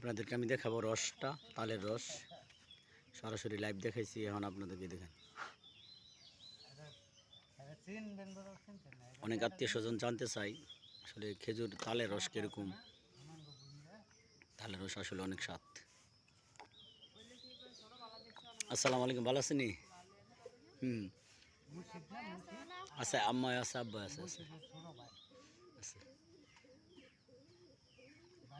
আপনাদেরকে আমি দেখাবো রসটা, তালের রস। সরাসরি লাইভ দেখাইছি, এখন আপনাদেরকে দেখেন অনেক আত্মীয় স্বজন জানতে চাই, আসলে খেজুর, তালের রস কীরকম? তালের রস আসলে অনেক স্বাদ। আসসালামু আলাইকুম, ভালো আছেন হুম। আচ্ছা আম্মা আছে, আব্বা আছে। আছে।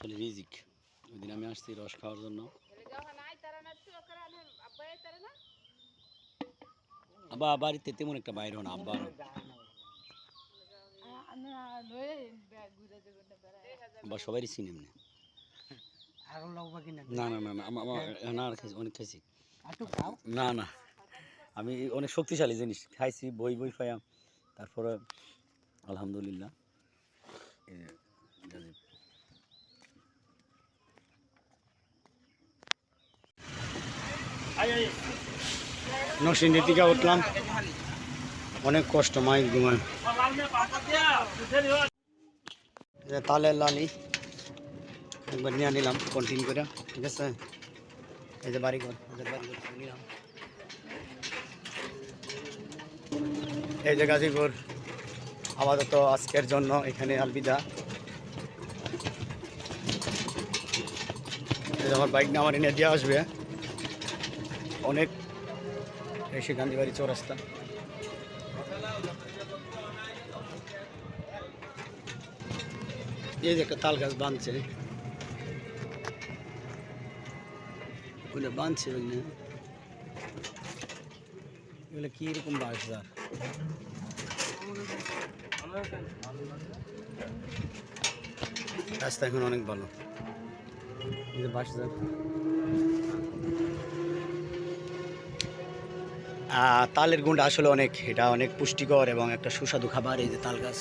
আসলে রিজিক। ওই দিন আমি আসছি রস খাওয়ার জন্য। আব্বা, বাড়িতে তেমন একটা বাইর হন আব্বা। আব্বা সবারই চিনে এমনি। না না না না না অনেক খাইছি। না না, আমি অনেক শক্তিশালী জিনিস খাইছি, বই বই খাইয়াম তারপরে আলহামদুলিল্লাহ। নরসিংদী থেকে উঠলাম। অনেক কষ্ট, মাইক ঘুমায় যে তালের লালি, একবার নিয়ে নিলাম কন্টিনিউ করে, ঠিক আছে? এই যে বাড়ি ঘর বাড়ি ঘর নিলাম। এই যে গাজীপুর, আপাতত আজকের জন্য এখানে আলবিদা। আমার বাইক নিয়ে আমার এনে দিয়ে আসবে। অনেক এসে গান্ধীবাড়ি চৌরাস্তা। এই যে একটা তাল গাছ বাঁধছে। ওইটা বাঁধছে ওইখানে। এগুলো কি রকম বাঁশ যার রাস্তা এখন অনেক ভালো। এই বাঁশ যার তালের গুঁড়া আসলে অনেক এটা অনেক পুষ্টিকর এবং একটা সুস্বাদু খাবার, এই যে তাল গাছ।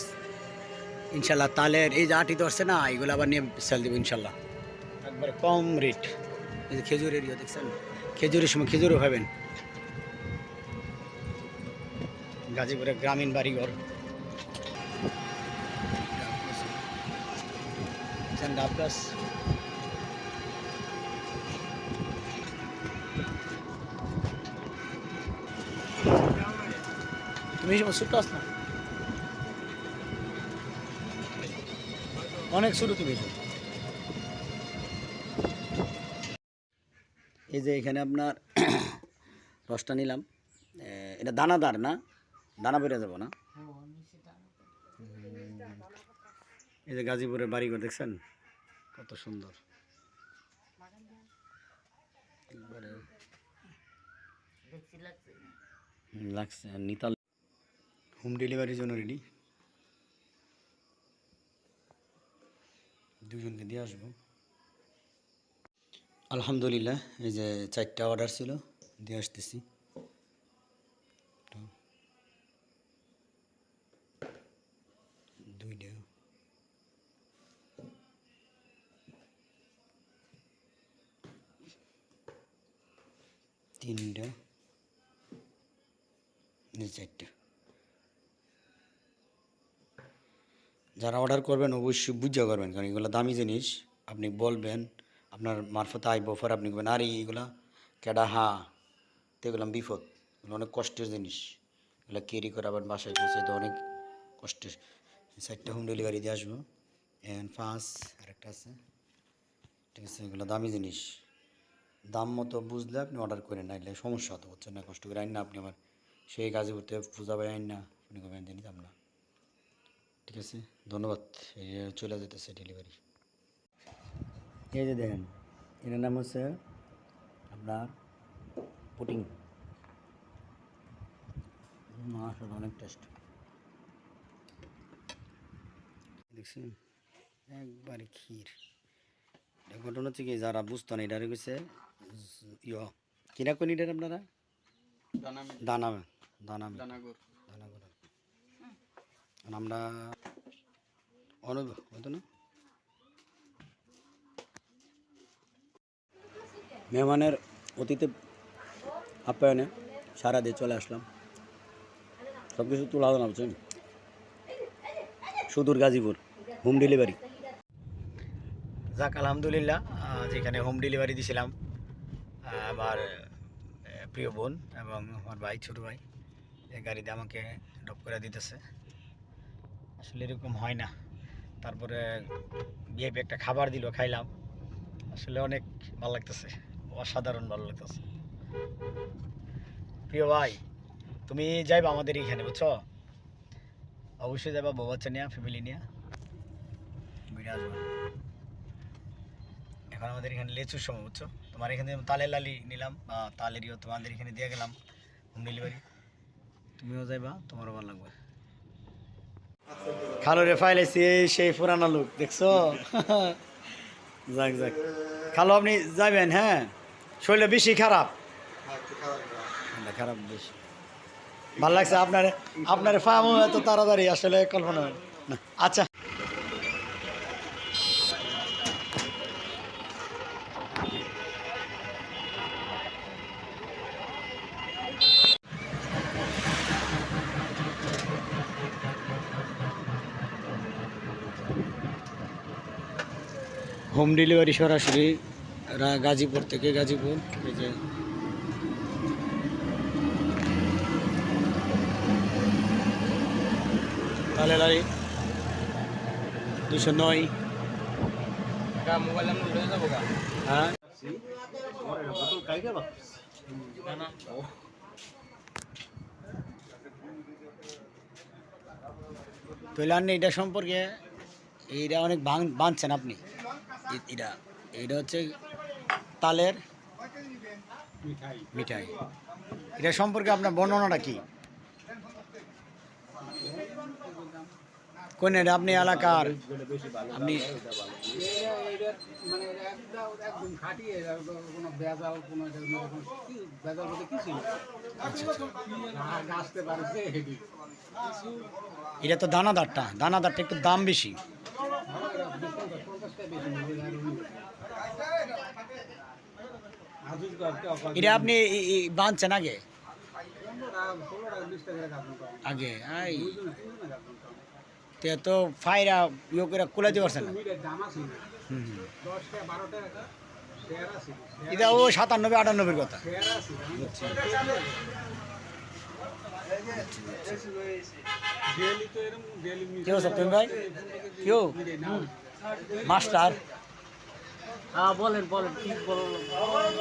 ইনশাল্লাহ তালের এই যে আটি ধরছে না, এগুলো আবার নিয়ে সেল দেবো ইনশাল্লাহ একবারে কম রেট এই যে খেজুরের ইয়ে দেখছেন? খেজুরের সময় খেজুরও পাবেন গাজীপুরে গ্রামীণ বাড়িঘর। ডাব গাছ? তুমি এই আস না? অনেক শুরু তুমি এই যে এখানে আপনার রসটা নিলাম। এটা দানাদার না? দানা বেড়ে যাব না? এই যে গাজীপুরের বাড়িঘর দেখছেন? কত সুন্দর। লাগছে। নিতাল হোম ডেলিভারির জন্য রেডি দুজনকে দিয়ে আসব। আলহামদুলিল্লাহ, এই যে চারটা অর্ডার ছিল, দিয়ে আসতেছি। দুইটা। তিনটা। চারটা। যারা অর্ডার করবেন অবশ্যই বুঝা করবেন, কারণ এগুলো দামি জিনিস। আপনি বলবেন, আপনার মারফত আইব পর আপনি বলবেন আর এইগুলা কেডা, হা, তো এগুলো বিপদ। এগুলো অনেক কষ্টের জিনিস। এগুলো ক্যারি করে আবার বাসায় পৌঁছে তো অনেক কষ্টের। সাইডটা হোম ডেলিভারি দিয়ে আসব। এন্ড পাঁচ, আরেকটা আছে। ঠিক আছে, এগুলো দামি জিনিস। দাম মতো বুঝলে আপনি অর্ডার করেন নাইলে সমস্যা হতো হচ্ছে না? কষ্ট করে আইন না আপনি আবার সেই কাজে করতে পূজা ভাই আইন না, আপনি কবেন দিয়ে নিতাম না। ঠিক আছে ধন্যবাদ। চলে যেতেছে ডেলিভারি এই যে দেখেন এটার নাম হচ্ছে আপনার পুটিং মাছ অনেক টেস্ট দেখছেন? একবারে ক্ষীর। এটা ঘটনা হচ্ছে কি যারা বুঝতো না এটা গেছে ইয় কিনা কোন এটার আপনারা? দানামি দানা দানা দানা আমরা হতো না? মেহমানের অতীতে আপ্যায়নে সারা দিয়ে চলে আসলাম। সব কিছু তোলা না বুঝছেন সুদূর গাজীপুর হোম ডেলিভারি। যাক আলহামদুলিল্লাহ যেখানে হোম ডেলিভারি দিছিলাম আহ, আমার প্রিয় বোন এবং আমার ভাই ছোট ভাই গাড়িতে আমাকে ড্রপ করে দিতেছে। আসলে এরকম হয় না। তারপরে বিয়ে একটা খাবার দিল, খাইলাম। আসলে অনেক ভালো লাগতেছে, অসাধারণ ভালো লাগতেছে। প্রিয় ভাই, তুমি যাইবা আমাদের এখানে, বুঝছ? অবশ্যই যাবা বউ বাচ্চা নিয়ে ফ্যামিলি নিয়ে। আসবা। এখন আমাদের এখানে লেচুর সময়, বুঝছ? তোমার এখানে তালের লালি নিলাম, বা তালেরইও তোমাদের এখানে দিয়ে গেলাম, হোম ডেলিভারি। তুমিও যাইবা, তোমারও ভালো লাগবে। খালো রে ফাইলাইছি এই সেই পুরানো লোক, দেখছ? যাক যাক। খালো, আপনি যাবেন হ্যাঁ? শরীরটা বেশি খারাপ? খারাপ বেশি। ভালো লাগছে আপনার আপনার ফার্মও এত তাড়াতাড়ি, আসলে কল্পনা আচ্ছা। হোম ডেলিভারি সরাসরি রা- গাজীপুর থেকে গাজীপুর। এই যে তাহলে লারি দুশো নয়। মোবাইল আমরা উঠে যাব হ্যাঁ। তাহলে আপনি এটা সম্পর্কে এইটা অনেক বাঁধছেন আপনি। এটা এইটা হচ্ছে তালের মিঠাই। এটা সম্পর্কে আপনার বর্ণনাটা কি কোন এটা আপনি এলাকার আপনি এটা এটা মানে এটা একদম একদম খাঁটি এটা কোনো ভেজাল কোনো এটার মধ্যে কোনো কি- ভেজাল বলতে কিছু নেই গা- গাছতে পারছে হেডি এটা তো দানাদারটা দানাদারটা একটু দাম বেশি। এটা আপনি বাঁধছেন আগে? আগে তে ফাইরা ইয়ে করে কুলাইতে পারছে না। এটা ও সাতানব্বই, আটানব্বইয়ের কথা। ডেলি কেউ ভাই? কেউ? মাস্টার? হ্যাঁ বলেন বলেন ঠিক বলেন?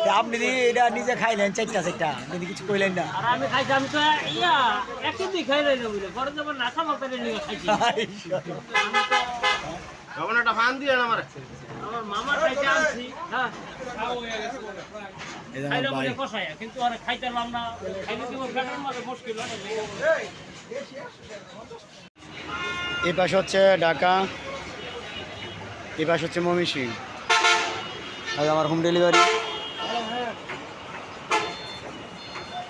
তা আপনি দি এটা নিজে খাইলেন চারটা চারটা আপনি কিছু কইলেন না। আর আমি খাইছি আমি তো ইয়া একই দিন খাই বুঝলে পরে যখন নাচা মারতে নিয়ে খাইছি। আমার মামা খাইতে আনছি হ্যাঁ। কষায় কিন্তু আর না। খাইলে কি পেটের মধ্যে মুশকিল এই পাশে হচ্ছে ঢাকা এই পাশে হচ্ছে মমিসিং আর আমার হোম ডেলিভারি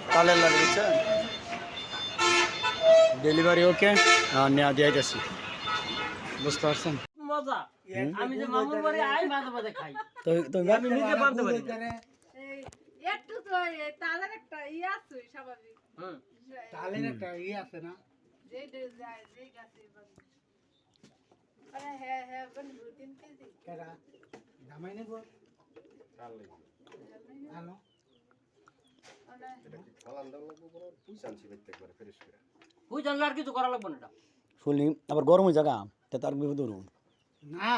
তালের লাগে বুঝছেন ডেলিভারি ওকে আর নেওয়া দিয়ে যাচ্ছি বুঝতে পারছেন মজা আমি যে মামুর বাড়ি আই মাঝে মাঝে খাই তো তো আমি নিজে পারতে পারি না। এই একটু তো এই তালের একটা ইয়ে আছে স্বাভাবিক হুম। তালের একটা ইয়ে আছে না যে যায় যে গাছে বাঁধে। আরে হ্যাঁ হ্যাঁ বন্ধু তিন কেজি কেডা দামাই নেব আনো বুঝ জানলে আর কিছু করা লাগবে না এটা। ফুল আবার গরম হয়ে জায়গা তে তার বিপদ না।